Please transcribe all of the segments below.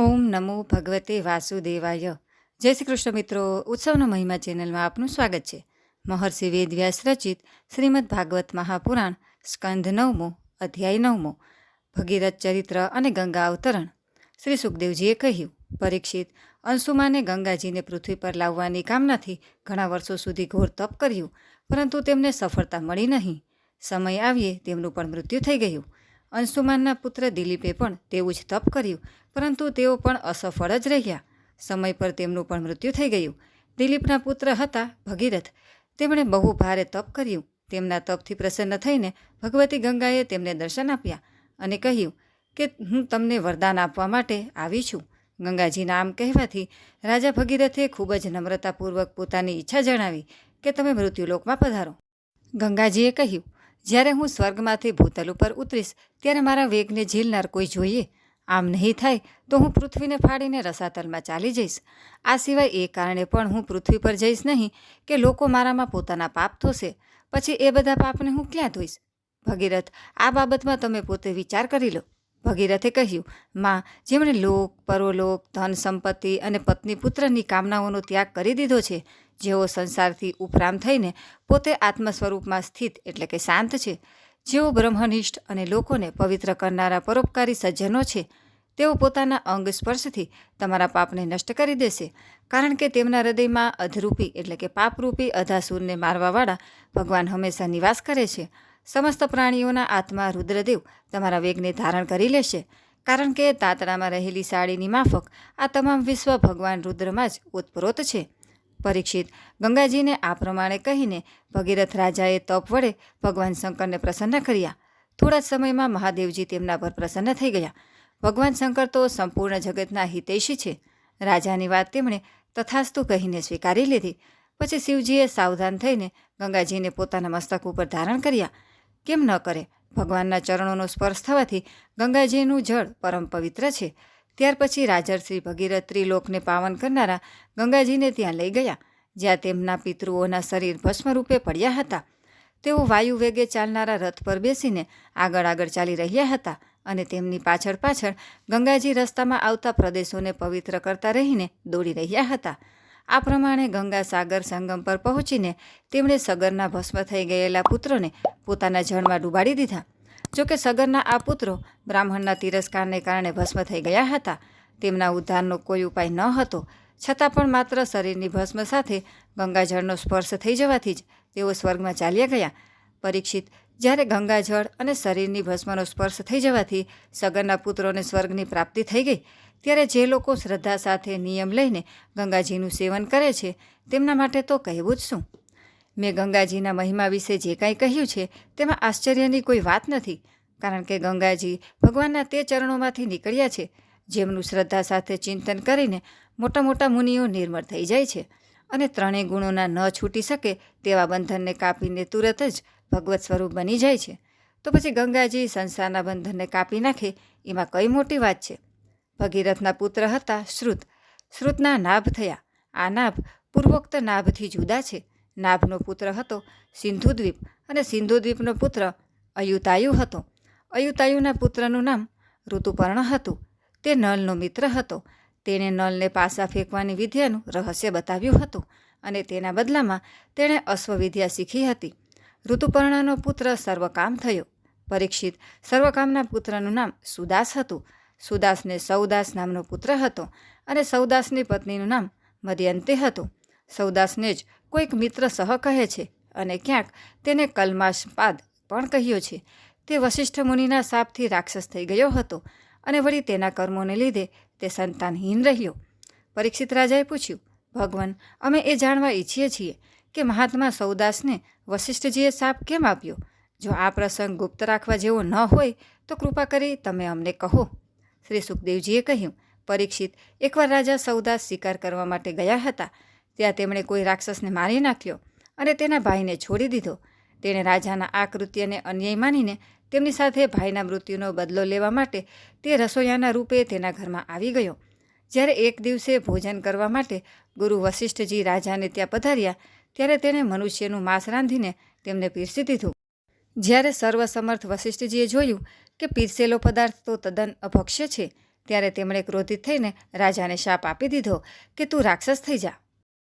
ઓમ નમો ભગવતે વાસુદેવાય. જય શ્રી કૃષ્ણ મિત્રો, ઉત્સવનો મહિમા ચેનલમાં આપનું સ્વાગત છે. મહર્ષિ વેદવ્યાસ રચિત શ્રીમદ ભાગવત મહાપુરાણ સ્કંધ નવમો, અધ્યાય નવમો, ભગીરથ ચરિત્ર અને ગંગા અવતરણ. શ્રી સુખદેવજીએ કહ્યું, પરીક્ષિત અંશુમાને ગંગાજીને પૃથ્વી પર લાવવાની કામનાથી ઘણા વર્ષો સુધી ઘોર તપ કર્યું, પરંતુ તેમને સફળતા મળી નહીં. સમય આવીએ, તેમનું પણ મૃત્યુ થઈ ગયું. અંશુમાનના પુત્ર દિલીપે પણ તેવું જ તપ કર્યું, પરંતુ તેઓ પણ અસફળ જ રહ્યા. સમય પર તેમનું પણ મૃત્યુ થઈ ગયું. દિલીપના પુત્ર હતા ભગીરથ. તેમણે બહુ ભારે તપ કર્યું. તેમના તપથી પ્રસન્ન થઈને ભગવતી ગંગાએ તેમને દર્શન આપ્યા અને કહ્યું કે, હું તમને વરદાન આપવા માટે આવી છું. ગંગાજીના આમ કહેવાથી રાજા ભગીરથે ખૂબ જ નમ્રતાપૂર્વક પોતાની ઈચ્છા જણાવી કે, તમે મૃત્યુલોકમાં પધારો. ગંગાજીએ કહ્યું જ્યારે હું સ્વર્ગમાંથી ભૂતલ ઉપર ઉતરીશ, ત્યારે મારા વેગને ઝીલનાર કોઈ જોઈએ. આમ નહીં થાય તો હું પૃથ્વીને ફાડીને રસાતલમાં ચાલી જઈશ. આ સિવાય એ કારણે પણ હું પૃથ્વી પર જઈશ નહીં કે લોકો મારામાં પોતાના પાપ થશે પછી એ બધા પાપને હું ક્યાં ધોઈશ? ભગીરથ, આ બાબતમાં તમે પોતે વિચાર કરી લો. ભગીરથે કહ્યું, માં, જેમણે લોક, પરોલોક, ધન, સંપત્તિ અને પત્ની પુત્રની કામનાઓનો ત્યાગ કરી દીધો છે જેઓ સંસારથી ઉપરામ થઈને પોતે આત્મ સ્વરૂપમાં સ્થિત એટલે કે શાંત છે, જેઓ બ્રહ્મનિષ્ઠ અને લોકોને પવિત્ર કરનારા પરોપકારી સજ્જનો છે, તેઓ પોતાના અંગ સ્પર્શથી તમારા પાપને નષ્ટ કરી દેશે, કારણ કે તેમના હૃદયમાં અધરૂપી એટલે કે પાપરૂપી અધાસુરને મારવાવાળા ભગવાન હંમેશા નિવાસ કરે છે. સમસ્ત પ્રાણીઓના આત્મા રુદ્રદેવ તમારા વેગને ધારણ કરી લેશે, કારણ કે તાતડામાં રહેલી સાડીની માફક આ તમામ વિશ્વ ભગવાન રુદ્રમાં જ ઓતપ્રોત છે. પરીક્ષિત. ગંગાજીને આ પ્રમાણે કહીને ભગીરથ રાજાએ તપ વડે ભગવાન શંકરને પ્રસન્ન કર્યા. થોડા જ સમયમાં મહાદેવજી તેમના પર પ્રસન્ન થઈ ગયા. ભગવાન શંકર તો સંપૂર્ણ જગતના હિતૈષી છે. રાજાની વાત તેમણે તથાસ્તુ કહીને સ્વીકારી લીધી. પછી શિવજીએ સાવધાન થઈને ગંગાજીને પોતાના મસ્તક ઉપર ધારણ કર્યા. કેમ ન કરે? ભગવાનના ચરણોનો સ્પર્શ થવાથી ગંગાજીનું જળ પરમ પવિત્ર છે. ત્યાર પછી રાજર્ષિ ભગીરથ ત્રિલોકને પાવન કરનારા ગંગાજીને ત્યાં લઈ ગયા, જ્યાં તેમના પિતૃઓના શરીર ભસ્મ રૂપે પડ્યા હતા. તેઓ વાયુ વેગે ચાલનારા રથ પર બેસીને આગળ આગળ ચાલી રહ્યા હતા અને તેમની પાછળ પાછળ ગંગાજી રસ્તામાં આવતા પ્રદેશોને પવિત્ર કરતા રહીને દોડી રહ્યા હતા. આ પ્રમાણે ગંગા સાગર સંગમ પર પહોંચીને તેમણે સગરના ભસ્મ થઈ ગયેલા પુત્રોને પોતાના જળમાં ડૂબાડી દીધા. જોકે સગરના આ પુત્રો બ્રાહ્મણના તિરસ્કારને કારણે ભસ્મ થઈ ગયા હતા. તેમના ઉદ્ધારનો કોઈ ઉપાય ન હતો. છતાં પણ માત્ર શરીરની ભસ્મ સાથે ગંગાજળનો સ્પર્શ થઈ જવાથી જ તેઓ સ્વર્ગમાં ચાલ્યા ગયા. પરીક્ષિત, જ્યારે ગંગાજળ અને શરીરની ભસ્મનો સ્પર્શ થઈ જવાથી સગરના પુત્રોને સ્વર્ગની પ્રાપ્તિ થઈ ગઈ. ત્યારે જે લોકો શ્રદ્ધા સાથે નિયમ લઈને ગંગાજીનું સેવન કરે છે, તેમના માટે તો કહેવું જ શું? મેં ગંગાજીના મહિમા વિશે જે કાંઈ કહ્યું છે, તેમાં આશ્ચર્યની કોઈ વાત નથી, કારણ કે ગંગાજી ભગવાનના તે ચરણોમાંથી નીકળ્યા છે, જેમનું શ્રદ્ધા સાથે ચિંતન કરીને મોટા મોટા મુનિઓ નિર્મળ થઈ જાય છે અને ત્રણેય ગુણોના ન છૂટી શકે તેવા બંધનને કાપીને તુરત જ ભગવત સ્વરૂપ બની જાય છે. તો પછી ગંગાજી સંસારના બંધનને કાપી નાખે, એમાં કઈ મોટી વાત છે? ભગીરથના પુત્ર હતા શ્રુત. શ્રુતના નાભ થયા. આ નાભ પૂર્વોક્ત નાભથી જુદા છે. નાભનો પુત્ર હતો, સિંધુદ્વીપ અને સિંધુદ્વીપનો પુત્ર અયુતાયુ હતો. અયુતાયુના પુત્રનું નામ ઋતુપર્ણ હતું. તે નલનો મિત્ર હતો. તેણે નલને પાસા ફેંકવાની વિદ્યાનું રહસ્ય બતાવ્યું હતું અને તેના બદલામાં તેણે અશ્વવિદ્યા શીખી હતી. ઋતુપર્ણનો પુત્ર સર્વકામ થયો. પરીક્ષિત સર્વકામના પુત્રનું નામ સુદાસ હતું. સુદાસને સૌદાસ નામનો પુત્ર હતો અને સૌદાસની પત્નીનું નામ મદયંતે હતું. સૌદાસને જ કોઈક મિત્ર સહ કહે છે અને ક્યાંક તેને કલમાશપાદ પણ કહ્યો છે. તે વશિષ્ઠ મુનિના શાપથી રાક્ષસ થઈ ગયો હતો અને વળી તેના કર્મોને લીધે તે સંતાનહીન રહ્યો. પરીક્ષિત રાજાએ પૂછ્યું, ભગવાન, અમે એ જાણવા ઈચ્છીએ છીએ કે મહાત્મા સૌદાસને વશિષ્ઠજીએ શાપ કેમ આપ્યો? જો આ પ્રસંગ ગુપ્ત રાખવા જેવો ન હોય, તો કૃપા કરી તમે અમને કહો. શ્રી સુખદેવજીએ કહ્યું, પરીક્ષિત, એકવાર રાજા સૌદાસ શિકાર કરવા માટે ગયા હતા ત્યાં તેમણે કોઈ રાક્ષસને મારી નાખ્યો અને તેના ભાઈને છોડી દીધો. તેણે રાજાના આ કૃત્યને અન્યાય માનીને તેમની સાથે ભાઈના મૃત્યુનો બદલો લેવા માટે તે રસોઈયાના રૂપે તેના ઘરમાં આવી ગયો. જ્યારે એક દિવસે ભોજન કરવા માટે ગુરુ વશિષ્ઠજી રાજાને ત્યાં પધાર્યા, ત્યારે તેણે મનુષ્યનું માંસ રાંધીને તેમને પીરસી દીધું. જ્યારે સર્વસમર્થ વશિષ્ઠજીએ જોયું કે પીરસેલો પદાર્થ તો તદ્દન અભક્ષ્ય છે, ત્યારે તેમણે ક્રોધિત થઈને રાજાને શાપ આપી દીધો કે તું રાક્ષસ થઈ જા.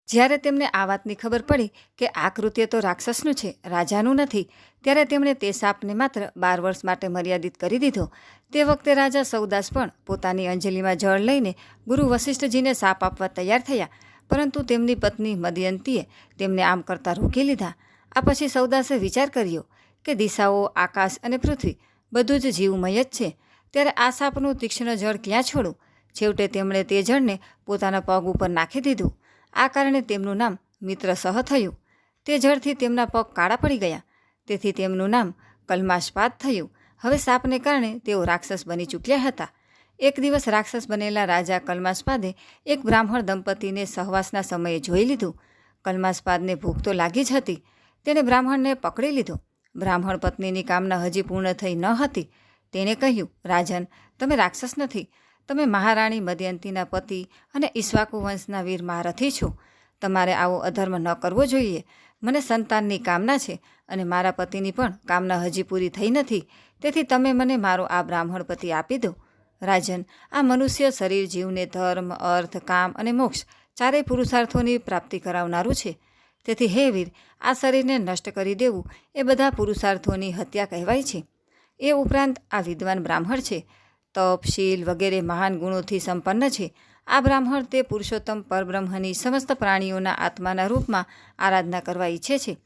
જ્યારે તેમને આ વાતની ખબર પડી કે આ કૃત્ય તો રાક્ષસનું છે, રાજાનું નથી, ત્યારે તેમણે તે સાપને માત્ર બાર વર્ષ માટે મર્યાદિત કરી દીધો. તે વખતે રાજા સૌદાસ પણ પોતાની અંજલિમાં જળ લઈને ગુરુ વશિષ્ઠજીને સાપ આપવા તૈયાર થયા, પરંતુ તેમની પત્ની મદયંતીએ તેમને આમ કરતાં રોકી લીધા. આ પછી સૌદાસે વિચાર કર્યો કે દિશાઓ, આકાશ અને પૃથ્વી બધું જ જીવમય જ છે. ત્યારે આ સાપનું તીક્ષ્ણ જળ ક્યાં છોડું? છેવટે તેમણે તે જળને પોતાના પગ ઉપર નાખી દીધું. આ કારણે તેમનું નામ મિત્ર સહ થયું. તે જળથી તેમના પગ કાળા પડી ગયા. તેથી તેમનું નામ કલમાશપાત થયું. હવે સાપને કારણે તેઓ રાક્ષસ બની ચૂક્યા હતા. એક દિવસ રાક્ષસ બનેલા રાજા કલમાશપાદે એક બ્રાહ્મણ દંપતીને સહવાસના સમયે જોઈ લીધું. કલમાશપાદને ભૂખ તો લાગી જ હતી. તેણે બ્રાહ્મણને પકડી લીધો. બ્રાહ્મણ પત્નીની કામના હજી પૂર્ણ થઈ ન હતી. તેણે કહ્યું, રાજન, તમે રાક્ષસ નથી. તમે મહારાણી મદયંતીના પતિ અને ઈશ્વાકુ વંશના વીર મહારથી છો. તમારે આવો અધર્મ ન કરવો જોઈએ. મને સંતાનની કામના છે અને મારા પતિની પણ કામના હજી પૂરી થઈ નથી. તેથી તમે મને મારો આ બ્રાહ્મણ પતિ આપી દો. રાજન, આ મનુષ્ય શરીર, જીવને ધર્મ, અર્થ, કામ અને મોક્ષ ચારેય પુરુષાર્થોની પ્રાપ્તિ કરાવનારું છે. તેથી હે વીર, આ શરીરને નષ્ટ કરી દેવું એ બધા પુરુષાર્થોની હત્યા કહેવાય છે. એ ઉપરાંત આ વિદ્વાન બ્રાહ્મણ છે. તપ શીલ વગેરે મહાન ગુણોથી સંપન્ન છે. આ બ્રાહ્મણ તે પુરુષોત્તમ પરબ્રહ્મની સમસ્ત પ્રાણીઓના આત્માના રૂપમાં આરાધના કરવા ઈચ્છે છે,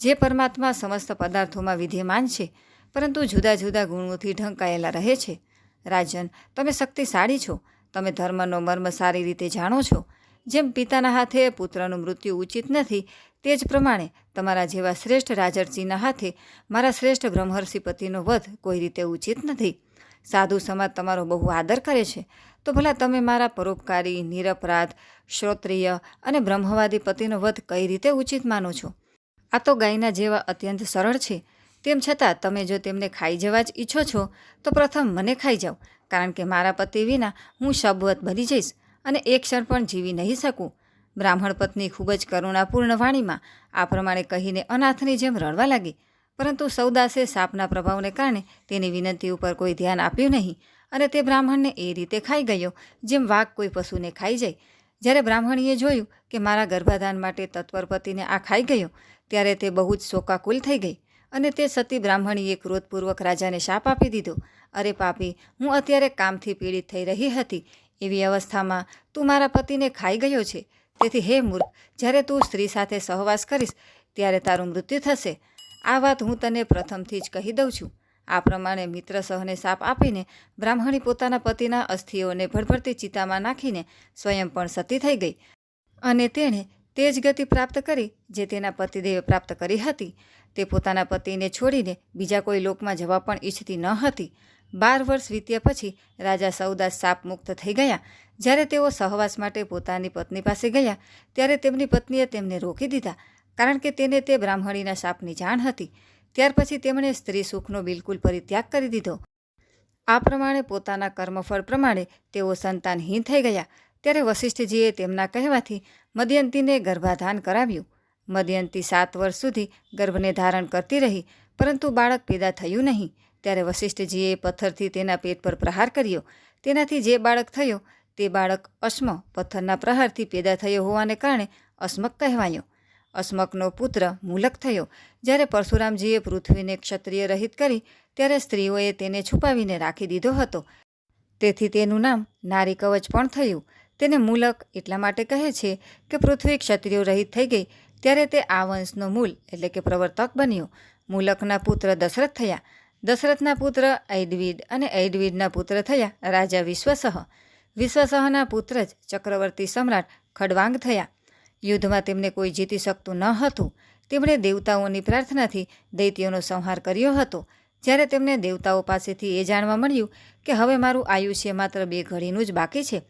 જે પરમાત્મા સમસ્ત પદાર્થોમાં વિદ્યમાન છે, પરંતુ જુદા જુદા ગુણોથી ઢંકાયેલા રહે છે. રાજન, તમે શક્તિશાળી છો. તમે ધર્મનો મર્મ સારી રીતે જાણો છો. જેમ પિતાના હાથે પુત્રનું મૃત્યુ ઉચિત નથી, તે જ પ્રમાણે તમારા જેવા શ્રેષ્ઠ રાજર્ષિના હાથે મારા શ્રેષ્ઠ બ્રહ્મર્ષિ પતિનો વધ કોઈ રીતે ઉચિત નથી. સાધુ સમાજ તમારો બહુ આદર કરે છે. તો ભલા તમે મારા પરોપકારી, નિરપરાધ, શ્રોત્રિય અને બ્રહ્મવાદી પતિનો વધ કઈ રીતે ઉચિત માનો છો? આ તો ગાયના જેવા અત્યંત સરળ છે. તેમ છતાં તમે જો તેમને ખાઈ જવા જ ઈચ્છો છો, તો પ્રથમ મને ખાઈ જાઓ, કારણ કે મારા પતિ વિના હું શબવત બની જઈશ અને એક ક્ષણ પણ જીવી નહીં શકું. બ્રાહ્મણ પત્ની ખૂબ જ કરુણાપૂર્ણ વાણીમાં આ પ્રમાણે કહીને અનાથની જેમ રડવા લાગી. પરંતુ સૌદાસે સાપના પ્રભાવને કારણે તેની વિનંતી ઉપર કોઈ ધ્યાન આપ્યું નહીં અને તે બ્રાહ્મણને એ રીતે ખાઈ ગયો, જેમ વાઘ કોઈ પશુને ખાઈ જાય. જ્યારે બ્રાહ્મણીએ જોયું કે મારા ગર્ભાધાન માટે તત્વરપતિને આ ખાઈ ગયો, ત્યારે તે બહુ જ શોકાકુલ થઈ ગઈ અને તે સતી બ્રાહ્મણીએ ક્રોધપૂર્વક રાજાને શાપ આપી દીધો. અરે પાપી, હું અત્યારે કામથી પીડિત થઈ રહી હતી. એવી અવસ્થામાં તું મારા પતિને ખાઈ ગયો છે. તેથી હે મૂર્ખ, જ્યારે તું સ્ત્રી સાથે સહવાસ કરીશ, ત્યારે તારું મૃત્યુ થશે. આ વાત હું તને પ્રથમથી જ કહી દઉં છું. આ પ્રમાણે મિત્ર સહને સાપ આપીને બ્રાહ્મણી પોતાના પતિના અસ્થિઓને ભડભડતી ચિતામાં નાખીને સ્વયં પણ સતી થઈ ગઈ અને તેણે તે જ ગતિ પ્રાપ્ત કરી જે તેના પતિદેવે પ્રાપ્ત કરી હતી. તે પોતાના પતિને છોડીને બીજા કોઈ લોકમાં જવા પણ ઈચ્છતી ન હતી. બાર વર્ષ વીત્યા પછી રાજા સૌદાસ સાપ મુક્ત થઈ ગયા. જ્યારે તેઓ સહવાસ માટે પોતાની પત્ની પાસે ગયા, ત્યારે તેમની પત્નીએ તેમને રોકી દીધા. કારણ કે તેને તે બ્રાહ્મણીના શાપની જાણ હતી. ત્યાર પછી તેમણે સ્ત્રી સુખનો બિલકુલ પરિત્યાગ કરી દીધો. આ પ્રમાણે પોતાના કર્મફળ પ્રમાણે તેઓ સંતાનહીન થઈ ગયા. ત્યારે વશિષ્ઠજીએ તેમના કહેવાથી મદયંતીને ગર્ભાધાન કરાવ્યું. મદયંતી સાત વર્ષ સુધી ગર્ભને ધારણ કરતી રહી, પરંતુ બાળક પેદા થયું નહીં. ત્યારે વશિષ્ઠજીએ પથ્થરથી તેના પેટ પર પ્રહાર કર્યો. તેનાથી જે બાળક થયો, તે બાળક અશ્મ પથ્થરના પ્રહારથી પેદા થયો હોવાને કારણે અસ્મક કહેવાયો. અસ્મકનો પુત્ર મૂલક થયો. જ્યારે પરશુરામજીએ પૃથ્વીને ક્ષત્રિય રહિત કરી, ત્યારે સ્ત્રીઓએ તેને છુપાવીને રાખી દીધો હતો. તેથી તેનું નામ નારી કવચ પણ થયું. તેને મૂલક એટલા માટે કહે છે કે પૃથ્વી ક્ષત્રિયો રહિત થઈ ગઈ, ત્યારે તે આ વંશનો મૂલ એટલે કે પ્રવર્તક બન્યો. મૂલકના પુત્ર દશરથ થયા. દશરથના પુત્ર ઐદવિદ અને ઐદવિદના પુત્ર થયા રાજા વિશ્વસહ. વિશ્વસહના પુત્ર જ ચક્રવર્તી સમ્રાટ ખડવાંગ થયા. યુદ્ધમાં તેમને કોઈ જીતી શકતું ન હતું. તેમણે દેવતાઓની પ્રાર્થનાથી દૈત્યોનો સંહાર કર્યો હતો. જ્યારે તેમને દેવતાઓ પાસેથી એ જાણવા મળ્યું કે હવે મારું આયુષ્ય માત્ર બે ઘડીનું જ બાકી છે,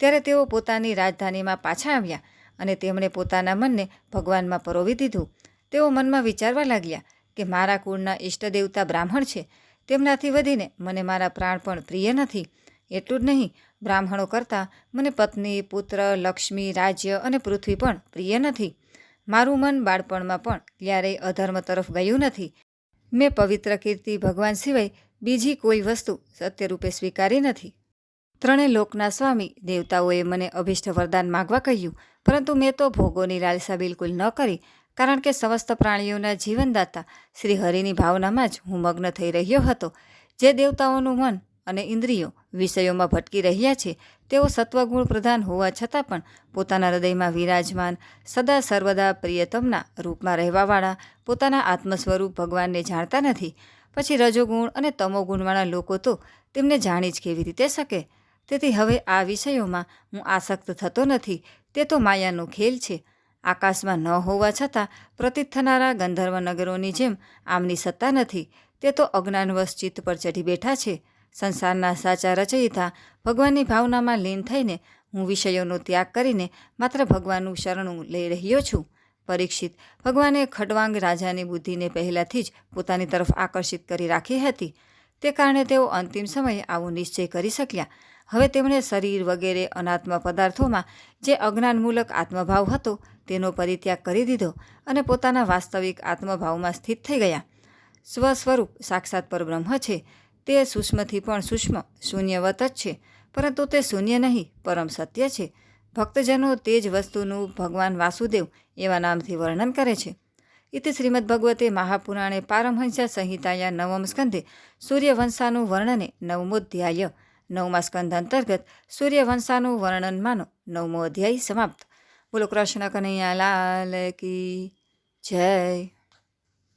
ત્યારે તેઓ પોતાની રાજધાનીમાં પાછા આવ્યા અને તેમણે પોતાના મનને ભગવાનમાં પરોવી દીધું. તેઓ મનમાં વિચારવા લાગ્યા કે મારા કુળના ઈષ્ટ દેવતા બ્રાહ્મણ છે, તેમનાથી વધીને મને મારા પ્રાણ પણ પ્રિય નથી. એટલું જ નહીં બ્રાહ્મણો કરતાં મને પત્ની, પુત્ર, લક્ષ્મી, રાજ્ય અને પૃથ્વી પણ પ્રિય નથી. મારું મન બાળપણમાં પણ ક્યારેય અધર્મ તરફ ગયું નથી. મેં પવિત્ર કીર્તિ ભગવાન સિવાય બીજી કોઈ વસ્તુ સત્યરૂપે સ્વીકારી નથી. ત્રણેય લોકના સ્વામી દેવતાઓએ મને અભિષ્ટ વરદાન માગવા કહ્યું, પરંતુ મેં તો ભોગોની લાલસા બિલકુલ ન કરી, કારણ કે સમસ્ત પ્રાણીઓના જીવનદાતા શ્રી હરિની ભાવનામાં જ હું મગ્ન થઈ રહ્યો હતો. જે દેવતાઓનું મન અને ઇન્દ્રિયો વિષયોમાં ભટકી રહ્યા છે, તેઓ સત્વગુણ પ્રધાન હોવા છતાં પણ પોતાના હૃદયમાં વિરાજમાન, સદા સર્વદા પ્રિયતમના રૂપમાં રહેવાવાળા, પોતાના આત્મ સ્વરૂપ ભગવાનને જાણતા નથી. પછી રજોગુણ અને તમોગુણવાળા લોકો તો તેમને જાણી જ કેવી રીતે શકે? તેથી હવે આ વિષયોમાં હું આસક્ત થતો નથી, તે તો માયાનો ખેલ છે. આકાશમાં ન હોવા છતાં પ્રતીત થનારા ગંધર્વ નગરોની જેમ આમની સત્તા નથી, તે તો અજ્ઞાનવશ ચિત્ત પર ચઢી બેઠા છે. સંસારના સાચા રચયિતા ભગવાનની ભાવનામાં લીન થઈને હું વિષયોનો ત્યાગ કરીને માત્ર ભગવાનનું શરણું લઈ રહ્યો છું. પરીક્ષિત ભગવાને ખડવાંગ રાજાની બુદ્ધિને પહેલાંથી જ પોતાની તરફ આકર્ષિત કરી રાખી હતી. તે કારણે તેઓ અંતિમ સમયે આવો નિશ્ચય કરી શક્યા. હવે તેમણે શરીર વગેરે અનાત્મ પદાર્થોમાં જે અજ્ઞાનમૂલક આત્મભાવ હતો તેનો પરિત્યાગ કરી દીધો અને પોતાના વાસ્તવિક આત્મભાવમાં સ્થિત થઈ ગયા. સ્વ સ્વરૂપ સાક્ષાત પરબ્રહ્મ છે. તે સૂક્ષ્મથી પણ સૂક્ષ્મ, શૂન્યવત જ છે. પરંતુ તે શૂન્ય નહીં, પરમ સત્ય છે. ભક્તજનો તે જ વસ્તુનું ભગવાન વાસુદેવ એવા નામથી વર્ણન કરે છે. ઇતિ શ્રીમદ્ભગવતે મહાપુરાણે પારમહંસ્યા સંહિતાયા નવમ સ્કંધે સૂર્યવંશાનું વર્ણને નવમોધ્યાય, નવમા સ્કંધ અંતર્ગત સૂર્યવંશાનું વર્ણનમાંનો નવમો અધ્યાય સમાપ્ત. બોલો કૃષ્ણ કનૈયા લાલ કી જય.